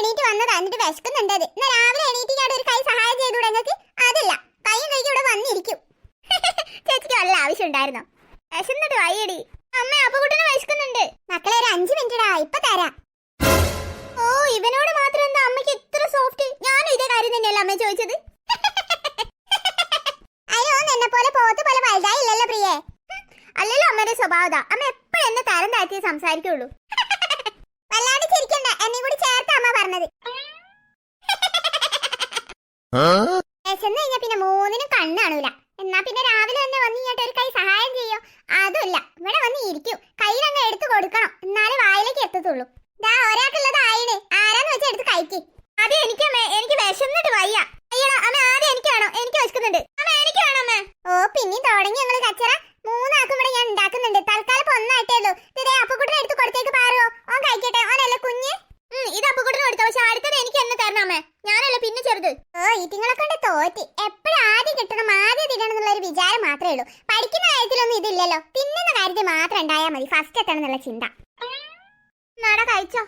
എണീറ്റ് വന്നതാ. എന്നിട്ട് വിശക്കുന്നുണ്ട് അത്. എന്നാ രാവിലെ എണീറ്റ് ഒരു കൈ സഹായം ചെയ്തൂടെ നിങ്ങൾക്ക്? അതല്ല. കൈയും കൈക്ക് ഇവിടെ വന്നിരിക്കും. ചേച്ചിക്ക് വല്ല ആവശ്യം ഉണ്ടായിരുന്നോ? വിശന്നിട്ട് വയ്യടി. അമ്മ അപ്പുകുട്ടന് വിശക്കുന്നുണ്ട്. മക്കളെ ഒരു അഞ്ചു വിശന്ന് കഴിഞ്ഞാ പിന്നെ എന്നാ പിന്നെ രാവിലെ തന്നെ വന്ന് ഇങ്ങോട്ട് ഒരു കൈ സഹായം ചെയ്യോ അതുമില്ല ഇവിടെ വന്ന് ഇരിക്കും കയ്യിലങ്ങ് എടുത്തു കൊടുക്കണം എന്നാലേ വായിലേക്ക് എത്തത്തുള്ളൂ ദാ ഒരാൾക്കുള്ളത് ആയിന് ആരാന്ന് വെച്ചാൽ എടുത്ത് കഴിക്ക് ആദ്യം എനിക്ക് അമ്മേ എനിക്ക് വിശന്നിട്ട് വയ്യ അയ്യടാ അമ്മ ആദ്യം എനിക്കാണോ എനിക്ക് വിശക്കുന്നുണ്ട് അമ്മ എനിക്ക് വേണം അമ്മ ഓ പിന്നെയും തുടങ്ങി ഞങ്ങൾ കച്ചറ മൂന്നാക്കും ഇവിടെ ഞാൻ ഉണ്ടാക്കുന്നുണ്ട് തൽക്കാലം ഇപ്പൊ ഒന്നായിട്ടേ ഉള്ളൂ ഇതേ അപ്പുക്കുട്ടിനെ എടുത്ത് കൊടുത്തേക്ക് പാറോ ഓൻ കഴിക്കട്ടെ ഓനല്ലേ കുഞ്ഞ് ഇത് അപ്പുക്കുട്ടിനെ കൊടുത്ത പക്ഷെ അടുത്തത് എനിക്ക് എന്നെ തരണം അമ്മേ. ഞാനല്ല പിന്നെ ചെറുത്. ഓ ഇതിങ്ങളെ കൊണ്ട് തോറ്റി. എപ്പോഴും ആദ്യം കിട്ടണം ആദ്യം തിരണം എന്നുള്ള ഒരു വിചാരം മാത്രമേ ഉള്ളൂ. പഠിക്കുന്ന കാര്യത്തിലൊന്നും ഇതില്ലല്ലോ. തിന്നുന്ന കാര്യത്തിൽ മാത്രം ഉണ്ടായാൽ മതി. ഫസ്റ്റ് എത്തണം എന്നുള്ള ചിന്ത. നട കഴിച്ചോ.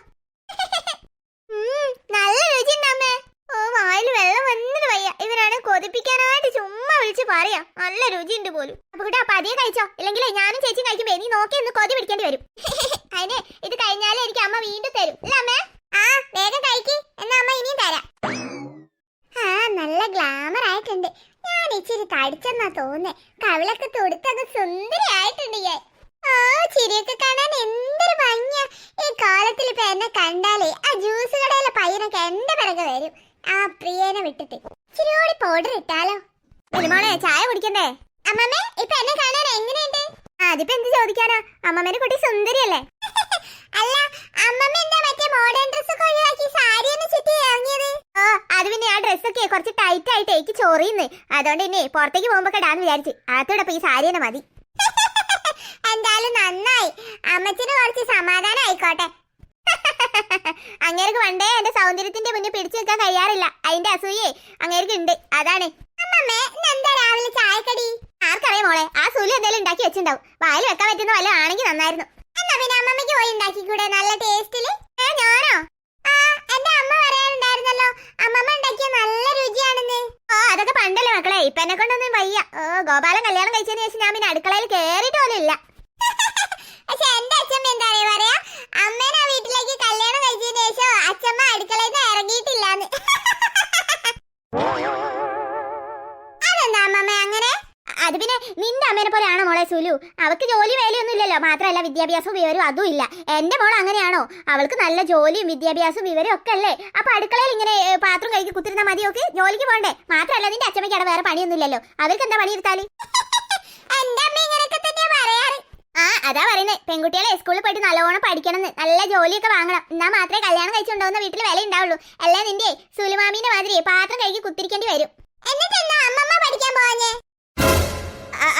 നല്ല അമ്മേ. ഓ വായിൽ വെള്ളം വന്നത് വയ്യ. ഇവരാണ് കൊതിപ്പിക്കാനായിട്ട് ചുമ്മാ വിളിച്ച് പറയാ. നല്ല രുചിണ്ട് പോലും. അപ്പൊ കൂട്ടാ പതിയെ കഴിച്ചോ. ഇല്ലെങ്കിൽ ഞാനും ചേച്ചിയും കഴിക്കുമ്പോ നീ നോക്കി ഒന്ന് കൊതി പിടിക്കേണ്ടി വരും. അതിന് ഇത് കഴിഞ്ഞാലേ എനിക്ക് അമ്മ വീണ്ടും തരും. അല്ല അമ്മേ. ആ വേഗം കഴിക്ക്. എന്നാ അമ്മ ഇനിയും തരാം. ആ നല്ല ഗ്ലാമർ ആയിട്ടുണ്ട്. ഞാൻ ഇച്ചിരി തടിച്ചെന്നാ തോന്നേ കവിളൊക്കെ ഞാൻ ഓ ചിരിയൊക്കെ കാണാൻ എന്തൊരു ഭംഗിയാ. ഈ കാലത്തിൽ ഇപ്പൊ എന്നെ കണ്ടാലേ ആ ജ്യൂസ് കടയിലെ പയ്യനൊക്കെ എന്റെ പിറകെ വരും. ആ പ്രിയനെ വിട്ടിട്ട്. പൗഡർ ഇട്ടാലോ? ചായ കുടിക്കണ്ടേ അമ്മമ്മേ ഇപ്പൊ എന്നെ കാണാൻ എങ്ങനെയുണ്ട്? അതിപ്പോ എന്ത് ചോദിക്കാനാ? അമ്മമ്മേനെ കുട്ടി സുന്ദരിയല്ലേ? അല്ല അമ്മമ്മ എന്താ മറ്റേ മോഡേൺ ഡ്രസ് ഒക്കെ ഒഴിവാക്കി സാരി ഒന്ന് ചുറ്റി ഇറങ്ങിയത്? ഓ അത് പിന്നെ ആ ഡ്രസ്സൊക്കെ കുറച്ച് ടൈറ്റ് ആയിട്ട് എനിക്ക് ചോറിയുന്നു. അതുകൊണ്ട് തന്നെ പുറത്തേക്ക് പോകുമ്പോ ഇടാന്ന് വിചാരിച്ച്. അകത്തോടെ ഈ സാരി തന്നെ മതി. എന്തായാലും നന്നായി. അമ്മച്ചിന് കുറച്ച് സമാധാനം ആയിക്കോട്ടെ. അങ്ങേർക്ക് പണ്ടേ എന്റെ സൗന്ദര്യത്തിന്റെ മുന്നിൽ പിടിച്ചു നിൽക്കാൻ കഴിയാറില്ല. അതിന്റെ അസൂയേ അങ്ങേർക്ക് ഉണ്ട്. അതാണ്. അമ്മമ്മേ എന്താ രാവിലെ ചായക്കടി? ആർക്കറിയാം മോളെ ആ സൂലി എന്തെങ്കിലും ഉണ്ടാക്കി വെച്ചിണ്ടാവും വായിൽ വെക്കാൻ പറ്റുന്ന വല്ല ആണെങ്കിൽ നന്നായിരുന്നു. പിന്നെ അമ്മമ്മയ്ക്ക് പോയി ഉണ്ടാക്കിക്കൂടെ? നല്ല ടേസ്റ്റിൽ ഞാനോ? ആ എന്റെ അമ്മ പറയാനുണ്ടായിരുന്നല്ലോ അമ്മമ്മ ഉണ്ടാക്കിയ നല്ല രുചിയാണെന്ന്. ഓ അതൊക്കെ പണ്ടല്ലേ മക്കളെ ഇപ്പൊ എന്നെ കൊണ്ടൊന്നും വയ്യ. ഓ ഗോപാലൻ കല്യാണം കഴിച്ചതിന് ശേഷം ഞാൻ പിന്നെ അടുക്കളയിൽ കേറിയിട്ട് അവൾക്ക് ജോലി വേലയൊന്നും ഇല്ലല്ലോ മാത്രമല്ല വിദ്യാഭ്യാസവും വിവരവും അതും ഇല്ല. എന്റെ മോൾ അങ്ങനെയാണോ? അവൾക്ക് നല്ല ജോലിയും വിദ്യാഭ്യാസവും വിവരവും ഒക്കെ അല്ലേ? അപ്പൊ അടുക്കളയിൽ ഇങ്ങനെ പാത്രം കഴുകി കുത്തിരുന്ന മതിയൊക്കെ ജോലിക്ക് പോണ്ടേ മാത്രമല്ല നിന്റെ അച്ഛമ്മയ്ക്ക് അവിടെ വേറെ പണിയൊന്നും ഇല്ലല്ലോ അവർക്ക് എന്താ പണിയെടുത്താൽ ആ അതാ പറയുന്നത് പെൺകുട്ടികളെ സ്കൂളിൽ പോയിട്ട് നല്ലോണം പഠിക്കണം നല്ല ജോലിയൊക്കെ വാങ്ങണം. എന്നാ മാത്രമേ കല്യാണം കഴിച്ചുണ്ടാവുന്ന വീട്ടിൽ വില ഉണ്ടാവുള്ളൂ. അല്ല നിന്റെ സുലുമാമീന്റെ മാതിരി പാത്രം കഴുകി കുത്തിരിക്കേണ്ടി വരും. എന്നിട്ട് എന്നാ അമ്മമ്മ പഠിക്കാൻ പോവാഞ്ഞേ?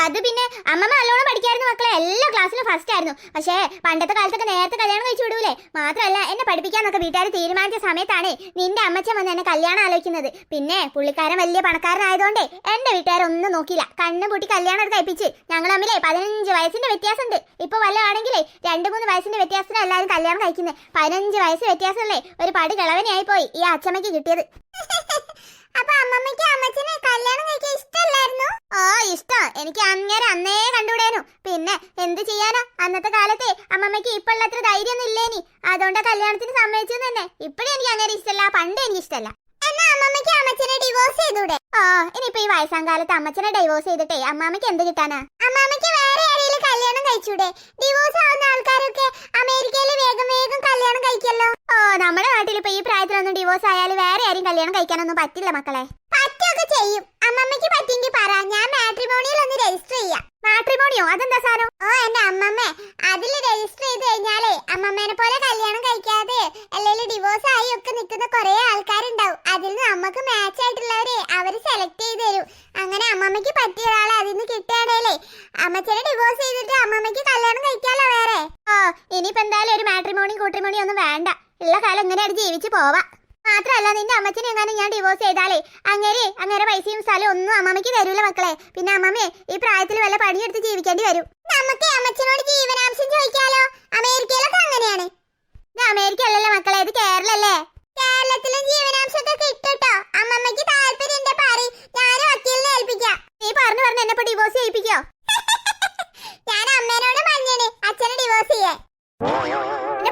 അത് പിന്നെ അമ്മമ്മ നല്ലോണം പഠിക്കായിരുന്നു മക്കളെ. എല്ലാ ക്ലാസ്സിലും ഫസ്റ്റ് ആയിരുന്നു. പക്ഷേ പണ്ടത്തെ കാലത്തൊക്കെ നേരത്തെ കല്യാണം കഴിച്ചു വിടൂലേ. മാത്രമല്ല എന്നെ പഠിപ്പിക്കാന്നൊക്കെ വീട്ടുകാർ തീരുമാനിച്ച സമയത്താണ് നിന്റെ അമ്മച്ചൻ വന്ന് എന്നെ കല്യാണം ആലോചിക്കുന്നത്. പിന്നെ പുള്ളിക്കാരൻ വലിയ പണക്കാരനായതുകൊണ്ട് എന്റെ വീട്ടുകാരൊന്നും നോക്കിയില്ല. കണ്ണും പൂട്ടി കല്യാണം എടുത്ത് കഴിപ്പിച്ച്. ഞങ്ങൾ തമ്മിലേ പതിനഞ്ച് വയസ്സിന്റെ വ്യത്യാസമുണ്ട്. ഇപ്പൊ വല്ല ആണെങ്കിലേ രണ്ട് മൂന്ന് വയസ്സിന്റെ വ്യത്യാസത്തിന് എല്ലാവരും കല്യാണം കഴിക്കുന്നത് പതിനഞ്ച് വയസ്സ് വ്യത്യാസമല്ലേ? ഒരു പടി കിളവനെയായി പോയി ഈ അച്ഛമ്മയ്ക്ക് കിട്ടിയത്. അപ്പൊ അമ്മമ്മയ്ക്ക് അമ്മച്ചനെ കല്യാണം കഴിക്കാൻ ഇഷ്ടമല്ലായിരുന്നു ഓ ഇഷ്ടം. എനിക്ക് അങ്ങനെ അന്നേ കണ്ടുവിടേനു പിന്നെ എന്ത് ചെയ്യാനാ? അന്നത്തെ കാലത്തെ അമ്മമ്മയ്ക്ക് ഇപ്പോഴുള്ള അത്ര ധൈര്യമൊന്നും ഇല്ലേനി. അതുകൊണ്ട് കല്യാണത്തിന് സമ്മതിച്ചു തന്നെ. ഇപ്പഴും എനിക്ക് അങ്ങനെ ഇഷ്ടമല്ല പണ്ട് എനിക്ക് ഇഷ്ടമല്ല എന്നാ അമ്മമ്മയ്ക്ക് അമ്മച്ചനെ ഡിവോഴ്സ് ചെയ്തൂടെ? ഓ ഇനിയിപ്പോ ഈ വയസ്സാം കാലത്ത് അമ്മച്ചനെ ഡൈവോഴ്സ് ചെയ്തിട്ടേ അമ്മാമ്മയ്ക്ക് എന്ത് കിട്ടാനാ? അമ്മാമ്മയ്ക്ക് വേറെ ആരെങ്കിലും കല്യാണം കഴിച്ചൂടെ? ഡിവോഴ്സ് ആവുന്ന ആൾക്കാരൊക്കെ അമേരിക്കയിൽ വേഗം വേഗം കല്യാണം കഴിക്കല്ലോ. ഓ നമ്മുടെ നാട്ടിൽ ഇപ്പൊ ഈ പ്രായത്തിലൊന്നും ഡിവോഴ്സ് ആയാലും വേറെ ആരും കല്യാണം കഴിക്കാനൊന്നും പറ്റില്ല മക്കളെ. പറ്റൊക്കെ ചെയ്യും. അമ്മമ്മയ്ക്ക് പറ്റിയെങ്കിൽ പറ. ഞാൻ മാട്രിമോണിയിൽ ഒന്ന് രജിസ്റ്റർ ചെയ്യാം. മാട്രിമോണിയോ അതെന്താ സാധനം? ഓ എന്റെ അമ്മമ്മേ. അതിൽ രജിസ്റ്റർ ചെയ്ത് കഴിഞ്ഞാലേ അമ്മമ്മേനെ പോലെ കല്യാണം കഴിക്കാതെ അല്ലെങ്കിൽ ഡിവോഴ്സ് ആയി ഒക്കെ നിൽക്കുന്ന കുറെ ആൾക്കാരുണ്ടാവും. അതിൽ നിന്ന് അമ്മയ്ക്ക് മാച്ച് ആയിട്ടുള്ളവരെ അവർ സെലക്ട് ചെയ്ത് തരും. അങ്ങനെ അമ്മമ്മയ്ക്ക് പറ്റിയ ഒരാളെ അതിൽ നിന്ന് കിട്ടുകയാണേലേ അമ്മച്ചനെ ഡിവോഴ്സ് ചെയ്തിട്ട് അമ്മമ്മയ്ക്ക് കല്യാണം കഴിക്കാലോ വേറെ. ഓ ഇനിയിപ്പോ എന്തായാലും ഒരു മാട്രിമോണി കൂട്രിമോണി ഒന്നും വേണ്ട. ഉള്ള കാലം എങ്ങനെയാണ് ജീവിച്ചു പോവാ. മാത്രല്ല നിന്റെ അമ്മച്ചനെ എങ്ങാനും ഞാൻ ഡിവോഴ്സ് ചെയ്താലേ അങ്ങനെ അങ്ങേരെ പൈസയും സ്ഥലവും ഒന്നും അമ്മമ്മയ്ക്ക് തരൂല മക്കളെ. പിന്നെ അമ്മമ്മേ ഈ പ്രായത്തിൽ വല്ല പണിയെടുത്ത് ജീവിക്കേണ്ടി വരും. നമുക്ക് അമ്മച്ചനോട് ജീവനാംശം ചോദിക്കാലോ? അമേരിക്കയിലൊക്കെ അങ്ങനെയാണ്. ഇത് അമേരിക്ക അല്ലല്ലോ മക്കളെ ഇത് കേരളല്ലേ? കേരളത്തിലും ജീവനാംശമൊക്കെ കിട്ടട്ടോ. അമ്മമ്മയ്ക്ക് താല്പര്യം എന്റെ പാറി ഞാൻ വക്കീലിനെ ഏൽപ്പിക്കാം. നീ പറഞ്ഞു പറഞ്ഞു എന്നെ ഡിവോഴ്സ് ചെയ്യിപ്പിക്കോ? ഞാൻ അമ്മേനോട് പറഞ്ഞേ അച്ഛനെ ഡിവോഴ്സ് ചെയ്യേ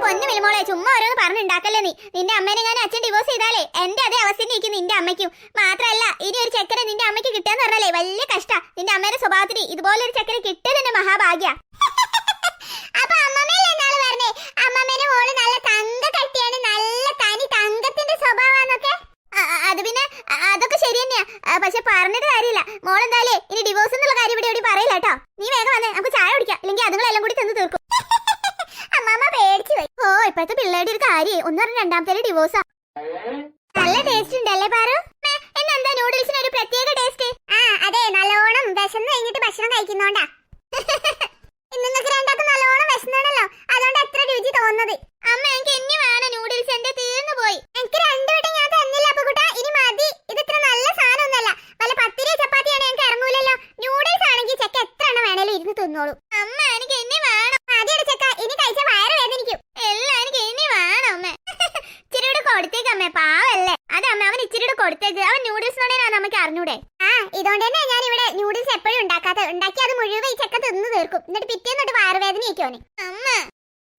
പൊന്നു മിളിമോളെ ചുമ്മാ ഓരോന്ന് പറഞ്ഞുണ്ടാക്കല്ലേ നീ? നിന്റെ അമ്മേനെ അച്ഛൻ ഡിവോഴ്സ് ചെയ്താലേ എന്റെ അതേ അവസ്ഥ നിൽക്കും നിന്റെ അമ്മയ്ക്കും. മാത്രല്ല ഇനി ഒരു ചക്കര അമ്മയ്ക്ക് കിട്ടാന്ന് പറഞ്ഞാലേ വലിയ കഷ്ട. നിന്റെ അമ്മേന്റെ സ്വഭാവത്തിന് ഇതുപോലെ ഒരു ചക്കര മഹാഭാഗ്യ. അപ്പൊ അമ്മമ്മയല്ലേ എന്നാൾ പറഞ്ഞേ? മോൾ നല്ല തങ്ക കട്ടിയാണ് നല്ല തനി തങ്കത്തിന്റെ സ്വഭാവമാന്നൊക്കെ. അത് പിന്നെ അതൊക്കെ ശരി തന്നെയാ. പക്ഷെ പറഞ്ഞിട്ട് കാര്യമില്ല. മോളെന്തായാലേ ഇനി ഡിവോഴ്സ് എന്നുള്ള കാര്യം ഇവിടെ എവിടെ നീ വേഗം വന്നേ നമുക്ക് ചായ കുടിക്കാം. അല്ലെങ്കിൽ അതുങ്ങളെല്ലാം കൂടി തന്നു തീർക്കും. അമ്മാമ്മ പേടിച്ചു പോയി ഓ ഇപ്പോഴത്തെ പിള്ളേരുടെ ഒരു കാര്യം. ഒന്ന് പറഞ്ഞ രണ്ടാമത്തെ ഡിവോഴ്സാ നല്ല ടേസ്റ്റ് ഉണ്ടല്ലേ പാറു? എന്നെന്താ നൂഡിൽസിന് ഒരു പ്രത്യേക ടേസ്റ്റ് ആ അതെ നല്ലോണം വിശന്ന് കഴിഞ്ഞിട്ട് ഭക്ഷണം കഴിക്കുന്നോണ്ടാ. നിങ്ങൾക്ക് രണ്ടാക്കും നല്ലോണം വിശന്നാണല്ലോ. അതുകൊണ്ട് എത്ര രുചി തോന്നുന്നത്. അമ്മ എനിക്ക് ഇനി വേണം നൂഡിൽസ് എന്റെ തീർന്നു പോയി. എനിക്ക് രണ്ടുവട്ടം ഞാൻ തന്നില്ല അപ്പുകുട്ട ഇനി മതി. ഇത് ഇത്ര നല്ല സാധനമൊന്നുമല്ല. വല്ല പത്തിരി ചപ്പാത്തിയാണ് ഞങ്ങൾക്ക് ഇറങ്ങൂലല്ലോ. നൂഡിൽസ് ആണെങ്കിൽ ചെക്ക എത്ര എണ്ണം വേണേലും ഇരുന്ന് തിന്നോളൂ. അമ്മ എനിക്ക് ഇനി വേണം. മതിയുടെ അമ്മേ പാവല്ലേ? അതെ അമ്മ അവൻ ഇച്ചിരിയുടെ കൊടുത്തേക്ക്. അവൻ നൂഡിൽസിനോടെ നമുക്ക് അറിഞ്ഞൂടെ? ആ ഇതുകൊണ്ട് തന്നെ ഞാൻ ഇവിടെ നൂഡിൽസ് എപ്പോഴും ഉണ്ടാക്കാത്ത ഉണ്ടാക്കി അത് മുഴുവൻ ഈ ചെക്ക തിന്ന് തീർക്കും. എന്നിട്ട് പിറ്റേന്നിട്ട് വയറുവേദനയൊക്കെ അവന് അമ്മ.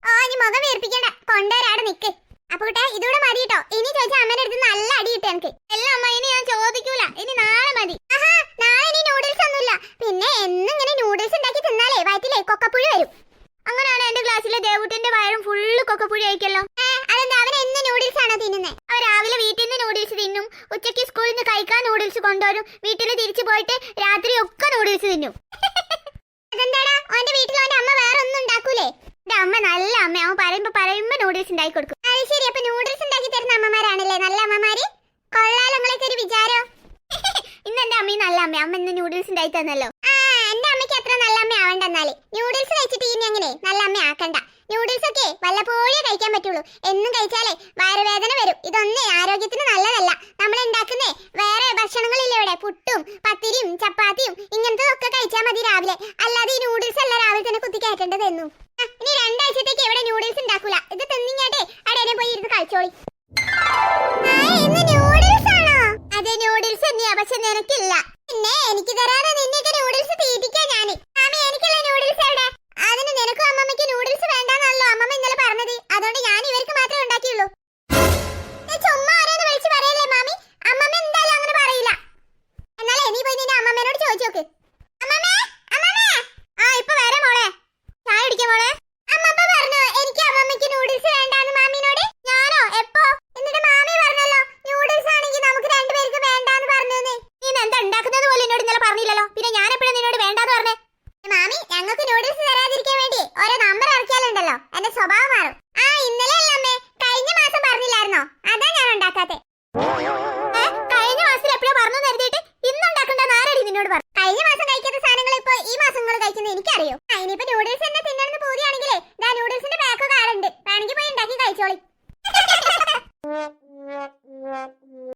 ഓ ഇനി മുഖം വീർപ്പിക്കണ്ട. കൊണ്ടുവരാടെ നിക്ക്. അപ്പൊ കുട്ടെ ഇതൂടെ മതി കേട്ടോ. ഇനി ചോദിച്ചാൽ അമ്മേന്റെ അടുത്ത് നല്ല അടി കിട്ടും എനിക്ക്. എല്ലാം അമ്മ ഇനി ഞാൻ ചോദിക്കൂല. ഇനി നാളെ മതി. ആഹാ നാളെ ഇനി നൂഡിൽസ് ഒന്നുമില്ല. പിന്നെ എന്നും ഇങ്ങനെ നൂഡിൽസ് ഉണ്ടാക്കി തിന്നാലേ വയറ്റിലേ കൊക്കപ്പുഴി വരും. അങ്ങനെയാണ് എന്റെ ക്ലാസ്സിലെ ദേവുട്ടിന്റെ വയറും ഫുള്ള് കൊക്കപ്പുഴി ആയിക്കല്ലോ. അതെന്താ അവൻ എന്ന് നൂഡിൽസ് ആണോ തിന്നുന്നത് അവൻ രാവിലെ വീട്ടിൽ നിന്ന് നൂഡിൽസ് തിന്നും. ഉച്ചയ്ക്ക് സ്കൂളിൽ നിന്ന് കഴിക്കാൻ നൂഡിൽസ് കൊണ്ടുവരും. വീട്ടിൽ തിരിച്ചു പോയിട്ട് രാത്രി ഒക്കെ നൂഡിൽസ് തിന്നും. അതെന്താടാ? അവന്റെ വീട്ടിൽ അവന്റെ അമ്മ വേറെ ഒന്നും ഉണ്ടാക്കൂലേ അമ്മ നല്ല അമ്മ അവൻ പറയുമ്പോ പറയുമ്പോ നൂഡിൽസ് ഉണ്ടാക്കി കൊടുക്കും. അത് ശരി അപ്പൊ നൂഡിൽസ് ഉണ്ടാക്കി തരുന്ന അമ്മമാരാണല്ലേ? നല്ല അമ്മമാര്? കൊള്ളാലോ നിങ്ങളൊക്കെ ഒരു വിചാരോ. ഇന്ന് എന്റെ അമ്മ നല്ല അമ്മ അമ്മ ഇന്ന് നൂഡിൽസ് ഉണ്ടായി തന്നല്ലോ. ആ എന്റെ അമ്മയ്ക്ക് അത്ര നല്ല അമ്മ ആവണ്ടെന്നാൽ നൂഡിൽസ് കഴിച്ചിട്ട് ഇനി അങ്ങനെ നല്ല അമ്മ ആക്കണ്ട നൂഡിൽസ് ഒക്കെ വല്ലപ്പോഴേ കഴിക്കാൻ പറ്റുള്ളൂ. എന്നും കഴിച്ചാലേ വയറുവേദന വരും. ഇതൊന്നേ ആരോഗ്യത്തിന് നല്ലതല്ല. നമ്മൾ ഉണ്ടാക്കുന്നേ വേറെ ഭക്ഷണങ്ങളില്ലേ ഇവിടെ? പുട്ടും പത്തിരിയും ചപ്പാത്തിയും ഇങ്ങനത്തെ ഒക്കെ കഴിച്ചാൽ മതി രാവിലെ. അല്ലാതെ ഈ നൂഡിൽസ് അല്ല രാവിലെ തന്നെ കുത്തി കയറ്റേണ്ടത് എന്നും ആ, ഇനി രണ്ടാഴ്ചത്തേക്ക് ഇവിടെ നൂഡിൽസ് ഉണ്ടാക്കൂല. ഇത് തിന്നിങ്ങാട്ടെ. അവിടെ പോയി ഇരുന്ന് കഴിച്ചോളി